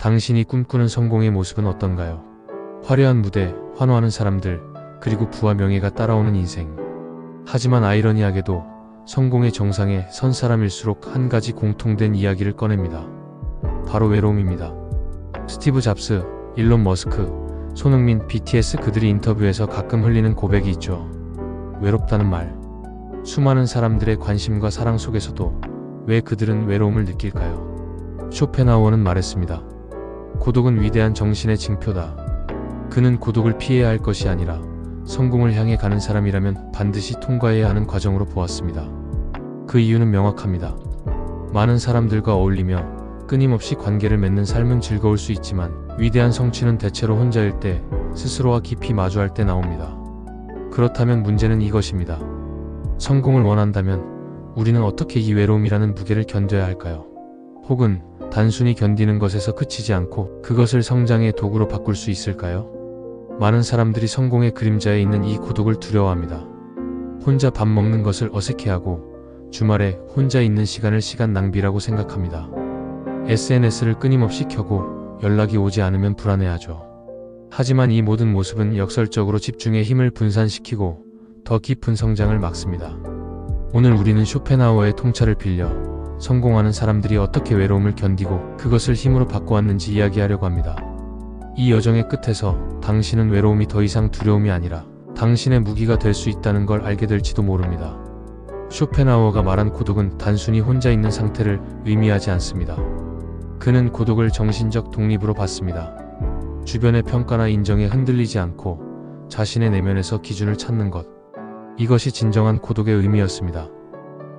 당신이 꿈꾸는 성공의 모습은 어떤가요? 화려한 무대, 환호하는 사람들, 그리고 부와 명예가 따라오는 인생. 하지만 아이러니하게도 성공의 정상에 선 사람일수록 한 가지 공통된 이야기를 꺼냅니다. 바로 외로움입니다. 스티브 잡스, 일론 머스크, 손흥민, BTS 그들이 인터뷰에서 가끔 흘리는 고백이 있죠. 외롭다는 말. 수많은 사람들의 관심과 사랑 속에서도 왜 그들은 외로움을 느낄까요? 쇼펜하우어는 말했습니다. 고독은 위대한 정신의 징표다. 그는 고독을 피해야 할 것이 아니라 성공을 향해 가는 사람이라면 반드시 통과해야 하는 과정으로 보았습니다. 그 이유는 명확합니다. 많은 사람들과 어울리며 끊임없이 관계를 맺는 삶은 즐거울 수 있지만 위대한 성취는 대체로 혼자일 때 스스로와 깊이 마주할 때 나옵니다. 그렇다면 문제는 이것입니다. 성공을 원한다면 우리는 어떻게 이 외로움이라는 무게를 견뎌야 할까요? 혹은 단순히 견디는 것에서 그치지 않고 그것을 성장의 도구로 바꿀 수 있을까요? 많은 사람들이 성공의 그림자에 있는 이 고독을 두려워합니다. 혼자 밥 먹는 것을 어색해하고 주말에 혼자 있는 시간을 시간 낭비라고 생각합니다. SNS를 끊임없이 켜고 연락이 오지 않으면 불안해하죠. 하지만 이 모든 모습은 역설적으로 집중의 힘을 분산시키고 더 깊은 성장을 막습니다. 오늘 우리는 쇼펜하우어의 통찰을 빌려 성공하는 사람들이 어떻게 외로움을 견디고 그것을 힘으로 바꿔왔는지 이야기하려고 합니다. 이 여정의 끝에서 당신은 외로움이 더 이상 두려움이 아니라 당신의 무기가 될 수 있다는 걸 알게 될지도 모릅니다. 쇼펜하우어가 말한 고독은 단순히 혼자 있는 상태를 의미하지 않습니다. 그는 고독을 정신적 독립으로 봤습니다. 주변의 평가나 인정에 흔들리지 않고 자신의 내면에서 기준을 찾는 것. 이것이 진정한 고독의 의미였습니다.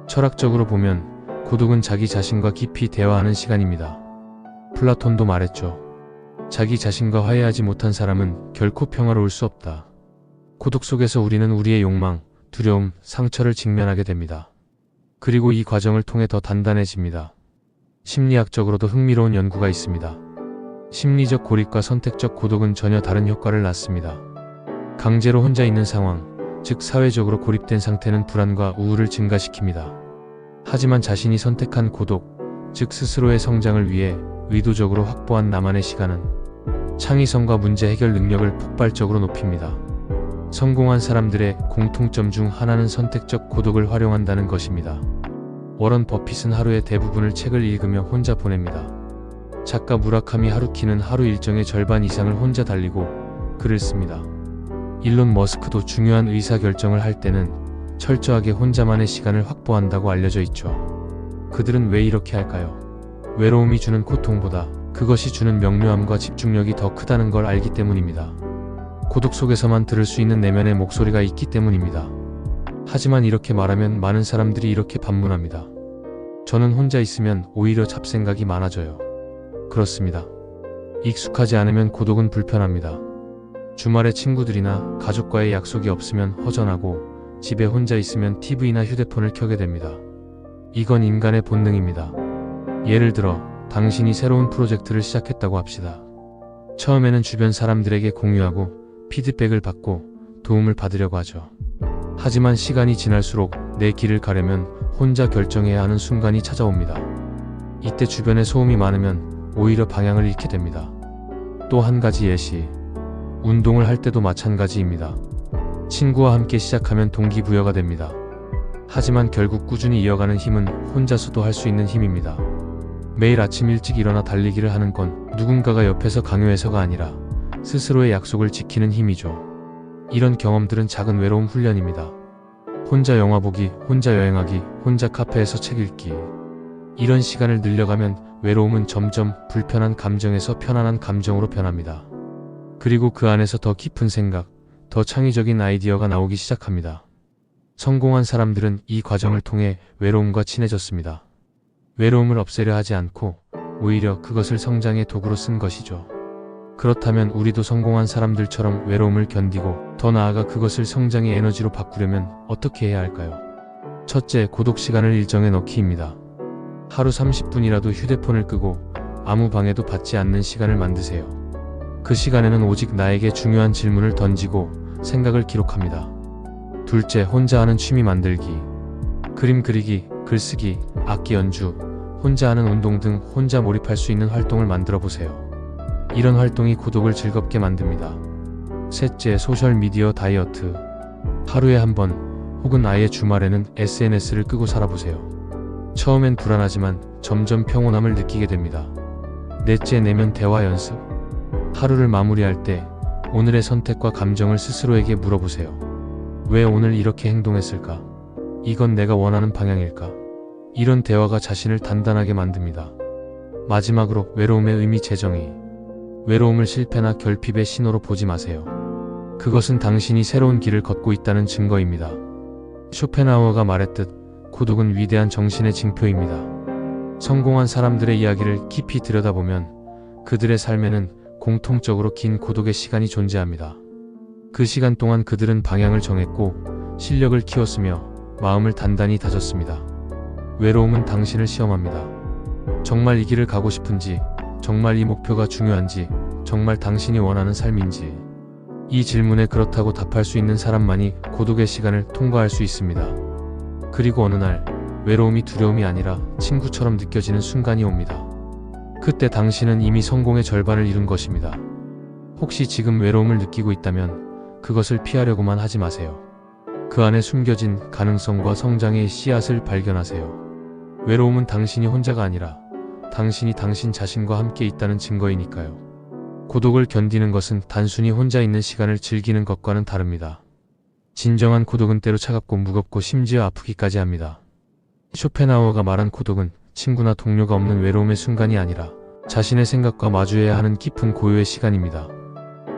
철학적으로 보면 고독은 자기 자신과 깊이 대화하는 시간입니다. 플라톤도 말했죠. 자기 자신과 화해하지 못한 사람은 결코 평화로울 수 없다. 고독 속에서 우리는 우리의 욕망, 두려움, 상처를 직면하게 됩니다. 그리고 이 과정을 통해 더 단단해집니다. 심리학적으로도 흥미로운 연구가 있습니다. 심리적 고립과 선택적 고독은 전혀 다른 효과를 낳습니다. 강제로 혼자 있는 상황, 즉 사회적으로 고립된 상태는 불안과 우울을 증가시킵니다. 하지만 자신이 선택한 고독, 즉 스스로의 성장을 위해 의도적으로 확보한 나만의 시간은 창의성과 문제 해결 능력을 폭발적으로 높입니다. 성공한 사람들의 공통점 중 하나는 선택적 고독을 활용한다는 것입니다. 워런 버핏은 하루의 대부분을 책을 읽으며 혼자 보냅니다. 작가 무라카미 하루키는 하루 일정의 절반 이상을 혼자 달리고 글을 씁니다. 일론 머스크도 중요한 의사결정을 할 때는 철저하게 혼자만의 시간을 확보한다고 알려져 있죠. 그들은 왜 이렇게 할까요? 외로움이 주는 고통보다 그것이 주는 명료함과 집중력이 더 크다는 걸 알기 때문입니다. 고독 속에서만 들을 수 있는 내면의 목소리가 있기 때문입니다. 하지만 이렇게 말하면 많은 사람들이 이렇게 반문합니다. 저는 혼자 있으면 오히려 잡생각이 많아져요. 그렇습니다. 익숙하지 않으면 고독은 불편합니다. 주말에 친구들이나 가족과의 약속이 없으면 허전하고 집에 혼자 있으면 TV나 휴대폰을 켜게 됩니다. 이건 인간의 본능입니다. 예를 들어 당신이 새로운 프로젝트를 시작했다고 합시다. 처음에는 주변 사람들에게 공유하고 피드백을 받고 도움을 받으려고 하죠. 하지만 시간이 지날수록 내 길을 가려면 혼자 결정해야 하는 순간이 찾아옵니다. 이때 주변에 소음이 많으면 오히려 방향을 잃게 됩니다. 또 한 가지 예시. 운동을 할 때도 마찬가지입니다. 친구와 함께 시작하면 동기부여가 됩니다. 하지만 결국 꾸준히 이어가는 힘은 혼자서도 할 수 있는 힘입니다. 매일 아침 일찍 일어나 달리기를 하는 건 누군가가 옆에서 강요해서가 아니라 스스로의 약속을 지키는 힘이죠. 이런 경험들은 작은 외로움 훈련입니다. 혼자 영화 보기, 혼자 여행하기, 혼자 카페에서 책 읽기. 이런 시간을 늘려가면 외로움은 점점 불편한 감정에서 편안한 감정으로 변합니다. 그리고 그 안에서 더 깊은 생각, 더 창의적인 아이디어가 나오기 시작합니다. 성공한 사람들은 이 과정을 통해 외로움과 친해졌습니다. 외로움을 없애려 하지 않고 오히려 그것을 성장의 도구로 쓴 것이죠. 그렇다면 우리도 성공한 사람들처럼 외로움을 견디고 더 나아가 그것을 성장의 에너지로 바꾸려면 어떻게 해야 할까요? 첫째, 고독 시간을 일정에 넣기입니다. 하루 30분이라도 휴대폰을 끄고 아무 방해도 받지 않는 시간을 만드세요. 그 시간에는 오직 나에게 중요한 질문을 던지고 생각을 기록합니다. 둘째, 혼자 하는 취미 만들기. 그림 그리기, 글쓰기, 악기 연주, 혼자 하는 운동 등 혼자 몰입할 수 있는 활동을 만들어 보세요. 이런 활동이 고독을 즐겁게 만듭니다. 셋째, 소셜미디어 다이어트. 하루에 한 번 혹은 아예 주말에는 SNS를 끄고 살아보세요. 처음엔 불안하지만 점점 평온함을 느끼게 됩니다. 넷째, 내면 대화 연습. 하루를 마무리할 때 오늘의 선택과 감정을 스스로에게 물어보세요. 왜 오늘 이렇게 행동했을까? 이건 내가 원하는 방향일까? 이런 대화가 자신을 단단하게 만듭니다. 마지막으로 외로움의 의미 재정의. 외로움을 실패나 결핍의 신호로 보지 마세요. 그것은 당신이 새로운 길을 걷고 있다는 증거입니다. 쇼펜하우어가 말했듯 고독은 위대한 정신의 징표입니다. 성공한 사람들의 이야기를 깊이 들여다보면 그들의 삶에는 공통적으로 긴 고독의 시간이 존재합니다. 그 시간 동안 그들은 방향을 정했고 실력을 키웠으며 마음을 단단히 다졌습니다. 외로움은 당신을 시험합니다. 정말 이 길을 가고 싶은지, 정말 이 목표가 중요한지, 정말 당신이 원하는 삶인지. 이 질문에 그렇다고 답할 수 있는 사람만이 고독의 시간을 통과할 수 있습니다. 그리고 어느 날, 외로움이 두려움이 아니라 친구처럼 느껴지는 순간이 옵니다. 그때 당신은 이미 성공의 절반을 이룬 것입니다. 혹시 지금 외로움을 느끼고 있다면 그것을 피하려고만 하지 마세요. 그 안에 숨겨진 가능성과 성장의 씨앗을 발견하세요. 외로움은 당신이 혼자가 아니라 당신이 당신 자신과 함께 있다는 증거이니까요. 고독을 견디는 것은 단순히 혼자 있는 시간을 즐기는 것과는 다릅니다. 진정한 고독은 때로 차갑고 무겁고 심지어 아프기까지 합니다. 쇼펜하우어가 말한 고독은 친구나 동료가 없는 외로움의 순간이 아니라 자신의 생각과 마주해야 하는 깊은 고요의 시간입니다.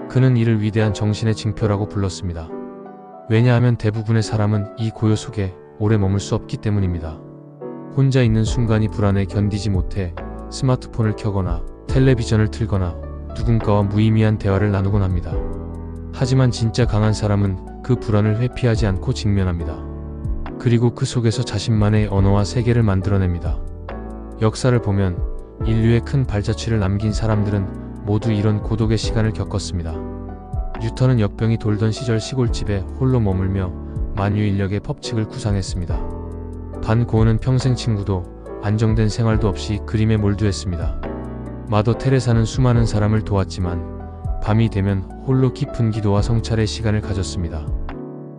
그는 이를 위대한 정신의 징표라고 불렀습니다. 왜냐하면 대부분의 사람은 이 고요 속에 오래 머물 수 없기 때문입니다. 혼자 있는 순간이 불안해 견디지 못해 스마트폰을 켜거나 텔레비전을 틀거나 누군가와 무의미한 대화를 나누곤 합니다. 하지만 진짜 강한 사람은 그 불안을 회피하지 않고 직면합니다. 그리고 그 속에서 자신만의 언어와 세계를 만들어냅니다. 역사를 보면 인류의 큰 발자취를 남긴 사람들은 모두 이런 고독의 시간을 겪었습니다. 뉴턴은 역병이 돌던 시절 시골집에 홀로 머물며 만유인력의 법칙을 구상했습니다. 반 고은은 평생 친구도 안정된 생활도 없이 그림에 몰두했습니다. 마더 테레사는 수많은 사람을 도왔지만 밤이 되면 홀로 깊은 기도와 성찰의 시간을 가졌습니다.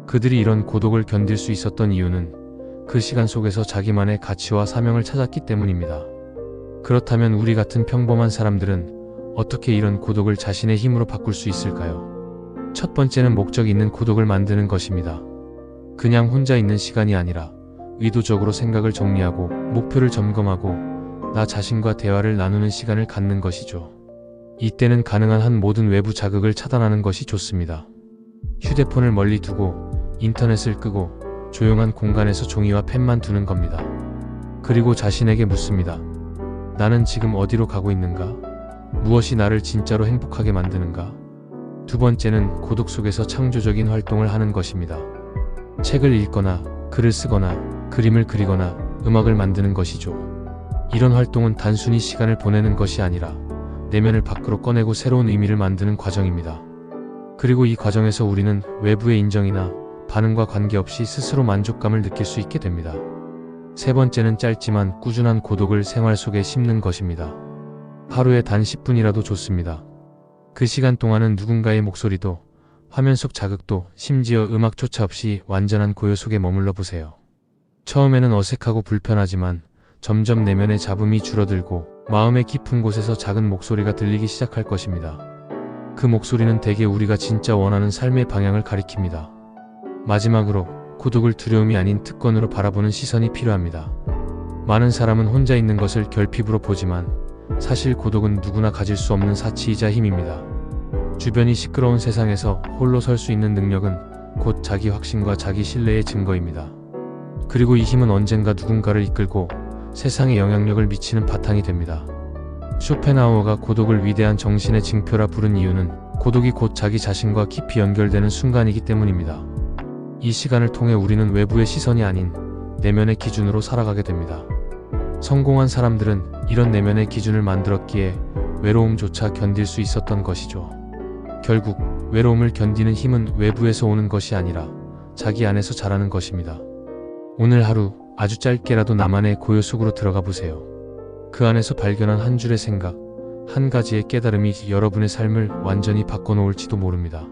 그들이 이런 고독을 견딜 수 있었던 이유는 그 시간 속에서 자기만의 가치와 사명을 찾았기 때문입니다. 그렇다면 우리 같은 평범한 사람들은 어떻게 이런 고독을 자신의 힘으로 바꿀 수 있을까요? 첫 번째는 목적 있는 고독을 만드는 것입니다. 그냥 혼자 있는 시간이 아니라 의도적으로 생각을 정리하고 목표를 점검하고 나 자신과 대화를 나누는 시간을 갖는 것이죠. 이때는 가능한 한 모든 외부 자극을 차단하는 것이 좋습니다. 휴대폰을 멀리 두고 인터넷을 끄고 조용한 공간에서 종이와 펜만 두는 겁니다. 그리고 자신에게 묻습니다. 나는 지금 어디로 가고 있는가? 무엇이 나를 진짜로 행복하게 만드는가? 두 번째는 고독 속에서 창조적인 활동을 하는 것입니다. 책을 읽거나 글을 쓰거나 그림을 그리거나 음악을 만드는 것이죠. 이런 활동은 단순히 시간을 보내는 것이 아니라 내면을 밖으로 꺼내고 새로운 의미를 만드는 과정입니다. 그리고 이 과정에서 우리는 외부의 인정이나 반응과 관계없이 스스로 만족감을 느낄 수 있게 됩니다. 세 번째는 짧지만 꾸준한 고독을 생활 속에 심는 것입니다. 하루에 단 10분이라도 좋습니다. 그 시간 동안은 누군가의 목소리도 화면 속 자극도 심지어 음악조차 없이 완전한 고요 속에 머물러 보세요. 처음에는 어색하고 불편하지만 점점 내면의 잡음이 줄어들고 마음의 깊은 곳에서 작은 목소리가 들리기 시작할 것입니다. 그 목소리는 대개 우리가 진짜 원하는 삶의 방향을 가리킵니다. 마지막으로 고독을 두려움이 아닌 특권으로 바라보는 시선이 필요합니다. 많은 사람은 혼자 있는 것을 결핍으로 보지만 사실 고독은 누구나 가질 수 없는 사치이자 힘입니다. 주변이 시끄러운 세상에서 홀로 설 수 있는 능력은 곧 자기 확신과 자기 신뢰의 증거입니다. 그리고 이 힘은 언젠가 누군가를 이끌고 세상에 영향력을 미치는 바탕이 됩니다. 쇼펜하우어가 고독을 위대한 정신의 징표라 부른 이유는 고독이 곧 자기 자신과 깊이 연결되는 순간이기 때문입니다. 이 시간을 통해 우리는 외부의 시선이 아닌 내면의 기준으로 살아가게 됩니다. 성공한 사람들은 이런 내면의 기준을 만들었기에 외로움조차 견딜 수 있었던 것이죠. 결국 외로움을 견디는 힘은 외부에서 오는 것이 아니라 자기 안에서 자라는 것입니다. 오늘 하루 아주 짧게라도 나만의 고요 속으로 들어가 보세요. 그 안에서 발견한 한 줄의 생각, 한 가지의 깨달음이 여러분의 삶을 완전히 바꿔놓을지도 모릅니다.